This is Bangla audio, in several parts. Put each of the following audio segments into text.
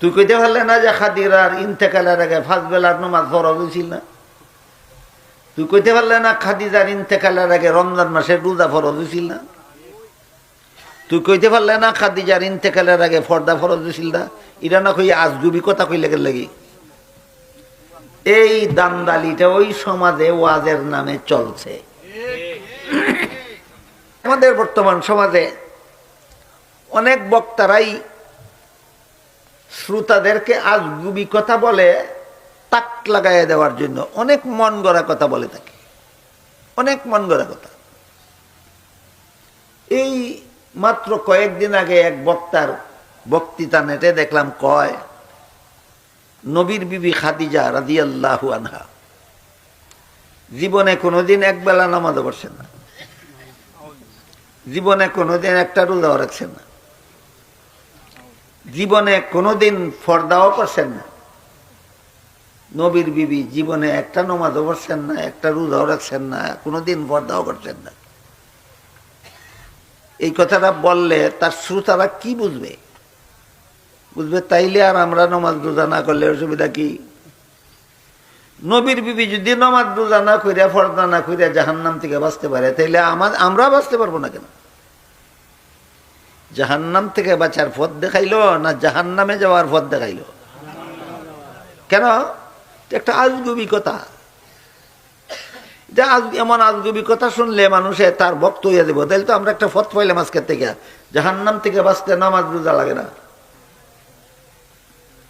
তুই কইতে পারলে না যে খাদির খাদিরার ইন্তেকালের আগে ফাঁস বেলার নমাজ ফরজ হয়েছিল না? তুই কইতে পারলে না খাদিজার ইন্তেকালের আগে রমজান মাসে রোজা ফরজ হয়েছিল না? তুই কইতে পারলে না খাদিজার ইন্তেকালের আগে ফর্দা ফরজ হয়েছিল না? ইরা না কই আজগুবি কথা কইলে লাগি? এই দান্দালিটা ওই সমাজে ওয়াজের নামে চলছে। আমাদের বর্তমান সমাজে অনেক বক্তারাই শ্রোতাদেরকে আজগুবি কথা বলে তাক লাগাইয়া দেওয়ার জন্য অনেক মন গড়া কথা বলে থাকে। অনেক মন গড়া কথা। এই মাত্র কয়েকদিন আগে এক বক্তার বক্তৃতা নেটে দেখলাম কয়, নবীর বিবি খাদিজা আল্লাহু আনহা, জীবনে কোনোদিন একবেলা নামাজও পড়ছেন না। জীবনে কোনোদিন একটা রোজাও রাখছেন না। জীবনে কোনোদিন ফর্দাও করছেন না। নবীর বিবি জীবনে একটা নমাজও পড়ছেন না, একটা রোজাও রাখছেন না, কোনোদিন ফর্দাও করছেন না। এই কথাটা বললে তার শ্রোতারা কি বুঝবে? বুঝবে, তাইলে আর আমরা নমাজ রোজা না করলে অসুবিধা কি? নবীর বিবি যদি নমাজ রোজা না করিয়া ফর্দা না করিয়া জাহান্নাম থেকে বাঁচতে পারে, তাইলে আমার আমরা বাঁচতে পারব না কেন? জাহান্নাম থেকে বাঁচার পথ দেখাইলো না জাহান্নামে যাওয়ার পথ দেখাইলো? কেন? একটা আজগুবি কথা আজ এমন আজগুবি কথা শুনলে মানুষে তার বক্ত হইয়া দেবো তাহলে তো আমরা একটা ফত পাইলাম আজকের থেকে। জাহান্নাম থেকে বাঁচতে নামাজ রোজা লাগে না।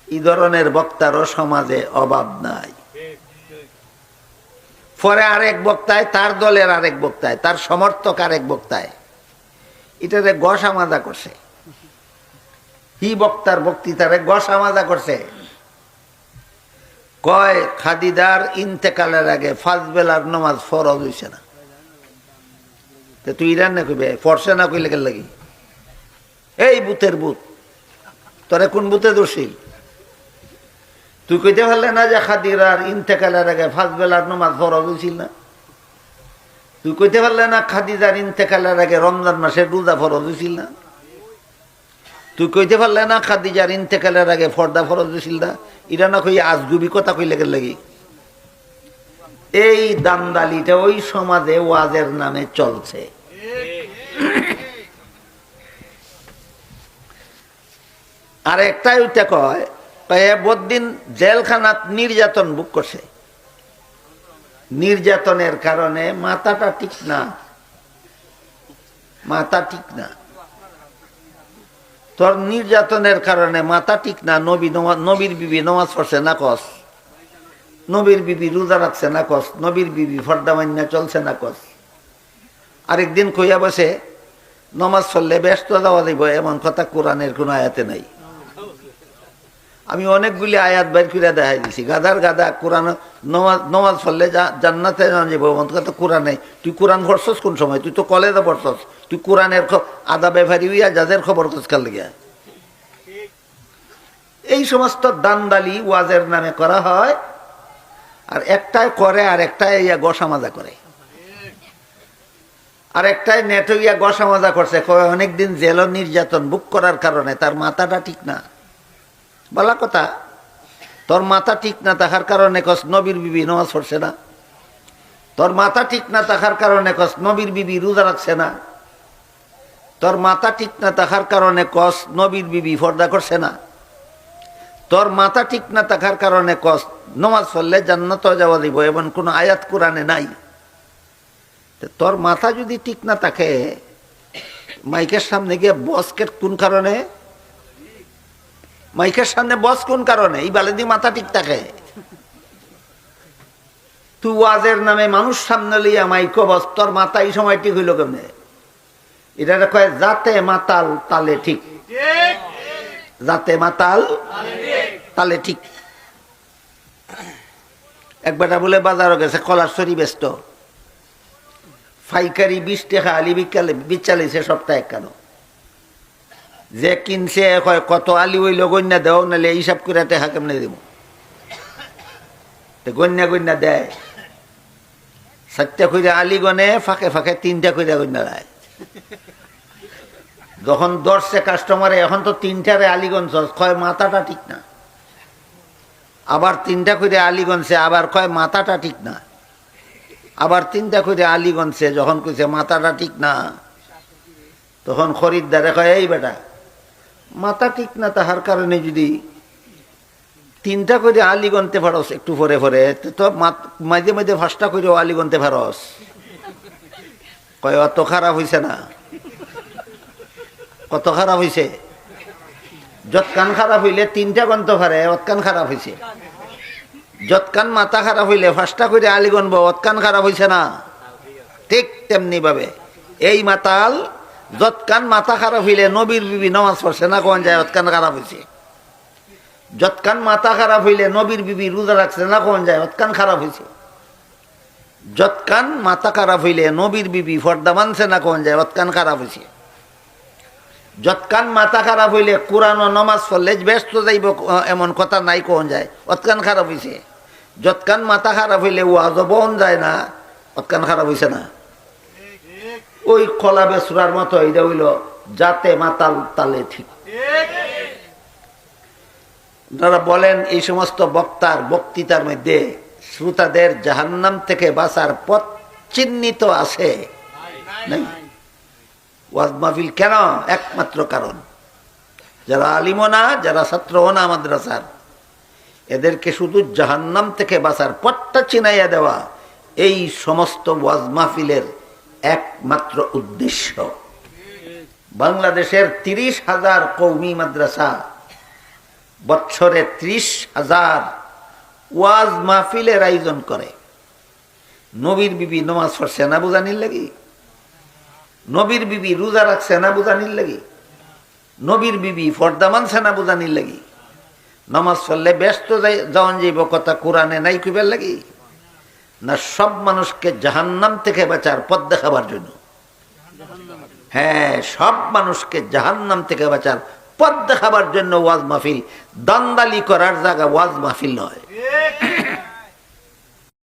এই ধরনের বক্তারও সমাজে অভাব নাই। পরে আরেক বক্তায়, তার দলের আরেক বক্তায়, তার সমর্থক আরেক বক্তায়। এটারে গসা মাজা করছে। হি বক্তার বক্তৃতারে গসা মাজা করছে। কয় খাদিদার ইন্তেকালের আগে ফাঁস বেলার নমাজ ফরজ হইছে না। তুই ইরান না কইবে? ফরসে না কইলে গেল লাগি? এই বুথের বুথ, তোরে কোন বুথে দোষী তুই কইতে পারলে না যে খাদিরার ইন্তেকালের আগে ফাঁস বেলার নমাজ ফরজ হয়েছিল না? তুই কইতে পারলে না খাদিজার ইন্তেকালের আগে রমজান মাসে রোজা ফরজ হয়েছিল না? তুই কইতে পারলে না খাদিজার ইন্তেকালের আগে ফর্দা ফরজ হয়েছিল না? ইরা না কই আজগুবি কথা কই লেগে লাগি? এই দান্দালিটা ওই সমাজে ওয়াজের নামে চলছে। আর একটাই ওইটা কয় কয়ে বদিন জেলখানাত নির্যাতন বুক করছে। নির্যাতনের কারণে মাথাটা ঠিক না। মাথা ঠিক না। তোর নির্যাতনের কারণে মাথা ঠিক না, নবী নবীর বিবি নমাজ পড়ছে না কস? নবীর বিবি রোজা রাখছে না কস? নবীর বিবি ফর্দা মান্না চলছে না কস? আরেকদিন কইয়া বসে, নমাজ পড়লে ব্যস্ত দেওয়া দিব এমন কথা কোরআনের কোনো আয়াতে নাই। আমি অনেকগুলি আয়াত বের করে দেখাই দিছি। গাদার গাদা কোরআন, নমাজ নমাজ পড়লে জান্নাতে যাব এমন কথা কোরআনে তুই কোরআন পড়ছস কোন সময়? তুই তো কলেজে পড়ছস। তুই কোরআনের আদা ব্যাপারি হইয়া যাদের খবর খোঁজকাল গিয়া এই সমস্ত দান্দালি ওয়াজের নামে করা হয়, আর একটাই করে, আর একটাই ইয়া গসা মাজা করে। আর একটাই নেট ইয়া গসা মাজা করছে। অনেকদিন জেল নির্যাতন বুক করার কারণে তার মাথাটা ঠিক না। বলা কথা, তোর মাথা ঠিক না থাকার কারণে কস নবীর বিবি নমাজ পড়ছে না। তোর মাথা ঠিক না থাকার কারণে কস নবীর বিবি রোজা রাখছে না। তোর মাথা ঠিক না থাকার কারণে কস নবীর বিবি ফর্দা করছে না। তোর মাথা ঠিক না থাকার কারণে কস নমাজ পড়লে জান্নাত যাওয়া দিব, এমন কোনো আয়াত কোরআনে নাই। তোর মাথা যদি ঠিক না থাকে, মাইকের সামনে গিয়ে বসকেট কোন কারণে মাইকের সামনে বস কোন কারণে? এই বালেদি মাথা ঠিক থাকে। তুই ওয়াজের নামে মানুষ সামনে লইয়া মাইকো বস, তোর মাথা এই সময় ঠিক হইল কেমনে? এটা কয়, যাতে মাতাল তালে ঠিক। যাতে মাতাল তালে ঠিক। একবারটা বলে, বাজারও গেছে, কলার সরি ব্যস্ত। ফাইকারি বিশ টাকা, আলি বিকালে বিচালিছে সপ্তাহে কেন। যে কিনছে, কয়, কত আলি ওই গন্যা দেও, নাহলে হিসাব করে টেহা কেমনে দেব? গন্যা গন্যা দেয়। চারটা করে আলি গনে, ফাঁকে ফাঁকে তিনটা করে গন্যা দেয়। যখন দর্শে কাস্টমারে এখন তো তিনটারে আলিগঞ্জ কয়, মাথাটা ঠিক না। আবার তিনটা করে আলিগঞ্জে আবার কয়, মাথাটা ঠিক না। আবার তিনটা করে আলিগঞ্জে যখন কইছে, মাথাটা ঠিক না, তখন খরিদ্দারে কয়, এই বেটা মাথা ঠিক না তাহার কারণে যদি তিনটা করে আলি গনতে পারস একটু পরে পরে তো মাঝে মাঝে ফাঁসটা করেও আলি গনতে পারস। কয়, অত খারাপ হইছে না? কত খারাপ হইছে? যৎকান খারাপ হইলে তিনটা গন্ত পারে অতকান খারাপ হইছে। যৎকান মাথা খারাপ হইলে ফাঁসটা করে আলি গনব অতকান খারাপ হইছে না? ঠিক তেমনি ভাবে এই মাতাল যৎকান মাথা খারাপ হইলে নবীর বিবি নমাজ পড়ছে না কোন যায় অতকান খারাপ হইছে? যৎকান মাথা খারাপ হইলে নবীর বিবি রোজা রাখছে না কোন যায় অতকান খারাপ হইছে? যৎকান মাথা খারাপ হইলে নবীর বিবি ফর্দা মানছে না কোন যায় অতকান খারাপ হইছে? যৎকান মাথা খারাপ হইলে কোরআন নমাজ পড়লে ব্যস্ত যাইব, এমন কথা নাই কোন যায় অতকান খারাপ হইছে? যৎকান মাথা খারাপ হইলে ওয়াজ বন যায় না অতকান খারাপ হইছে না। ওই কলা বেসুরার মতো এটা হইল, যাতে মাতাল তালে ঠিক। আপনারা বলেন এই সমস্ত বক্তার বক্তৃতার মধ্যে শ্রোতাদের জাহান্নাম থেকে বাঁচার পথ চিহ্নিত আছে? ওয়াজ কেন? একমাত্র কারণ, যারা আলিমও না, যারা ছাত্রও না মাদ্রাসার। এদেরকে শুধু জাহান্নাম থেকে বাঁচার পথটা চিনাইয়া দেওয়া, এই সমস্ত ওয়াজ মাহফিলের একমাত্র উদ্দেশ্য। বাংলাদেশের তিরিশ হাজার কৌমি মাদ্রাসা বছরে ত্রিশ হাজার ওয়াজ মাহফিলের আয়োজন করে। নবীর বিবি নমাজ পড়ছে না বুঝানির লাগি? নবীর বিবি রোজা রাখছে না বুঝানির লাগি? নবীর বিবি ফর্দা মানছে না বুঝানির লাগি? নমাজ পড়লে ব্যস্ত যাওয়ান যাইব কথা কোরআনে নাই কুবের লাগি? না সব মানুষকে জাহান্নাম থেকে বাঁচার পথ দেখাবার জন্য। হ্যাঁ সব মানুষকে জাহান্নাম থেকে বাঁচার পথ দেখাবার জন্য ওয়াজ মাহফিল দান্দালি করার জায়গা ওয়াজ মাহফিল নয়।